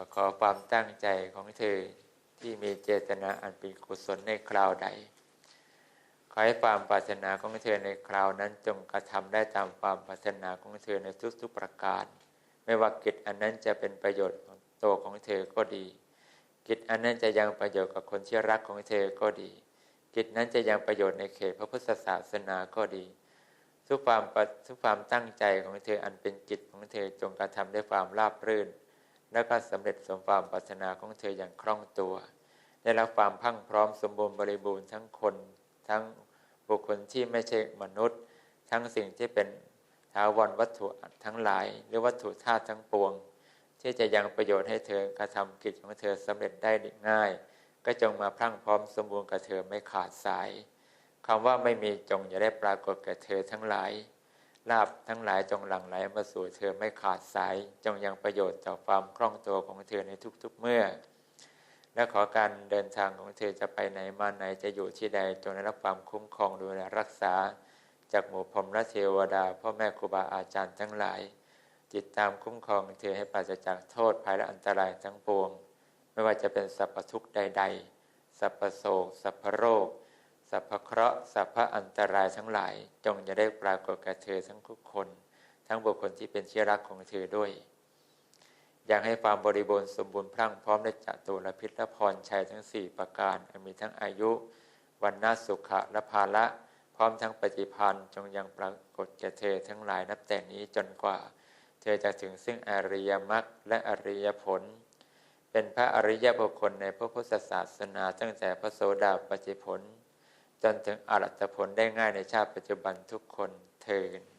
ก็ขอความตั้งใจของเธอที่มีเจตนาอันเป็นกุศลในคราวใด ขอให้ความปรารถนาของเธอในคราวนั้นจงกระทำได้ตามความปรารถนาของเธอในทุกๆประการ ไม่ว่ากิจอันนั้นจะเป็นประโยชน์ของตัวของเธอก็ดี กิจอันนั้นจะยังประโยชน์กับคนที่รักของเธอก็ดี กิจนั้นจะยังประโยชน์ในเขตพระพุทธศาสนาก็ดี ทุกความทุกความตั้งใจของเธออันเป็นกิจของเธอจงกระทำด้วยความราบรื่น และก็สำเร็จสมความปรารถนาของเธออย่างคล่องตัว ได้รับความพังพร้อมสมบูรณ์บริบูรณ์ทั้งคน ทั้งบุคคลที่ไม่ใช่มนุษย์ ทั้งสิ่งที่เป็นท้าวรวัตถุทั้งหลาย หรือวัตถุธาตุทั้งปวง ที่จะยังประโยชน์ให้เธอกระทำกิจของเธอสำเร็จได้ง่าย ก็จงมาพรั่งพร้อมสมบูรณ์กับเธอไม่ขาดสายคำว่าไม่มีจงอย่าได้ปรากฏแก่เธอทั้งหลาย ลาบทั้งหลายจงหลั่งไหลมาสู่เธอไม่ขาดสาย จงยังประโยชน์ต่อความคล่องตัวของเธอในทุกๆเมื่อ และขอการเดินทางของเธอจะไปไหนมาไหนจะอยู่ที่ใดจงได้รับความคุ้มครองดูแลรักษา จากหมู่พรหมและเทวดาพ่อแม่ครูบาอาจารย์ทั้งหลายจิตตามคุ้มครองเธอให้ปราศจากโทษภัยและอันตรายทั้งปวง ไม่ว่าจะเป็นสัพพทุกข์ใด ๆสัพพโศกสัพพโรค สัพพเคราะห์สัพพอันตรายทั้งหลาย จงอย่าได้ปรากฏแก่เธอทั้งทุกคน ทั้งบุคคลที่เป็นที่รักของเธอด้วย อยากให้ความบริบูรณ์สมบูรณ์พรั่งพร้อมในจัตุรพิษและพรชัยทั้ง4ประการ มีทั้งอายุ วันนาสุขะและภาละพร้อมทั้งปฏิพันธ์จงยังปรากฏแก่เธอทั้งหลายนับแต่นี้จนกว่า เธอจะถึงซึ่งอริยมรรคและอริยผล เป็นพระอริยบุคคลในพระพุทธศาสนาตั้งแต่พระโสดาปัจจิผล จนถึงอรัตผลได้ง่ายในชาติปัจจุบันทุกคนเทิน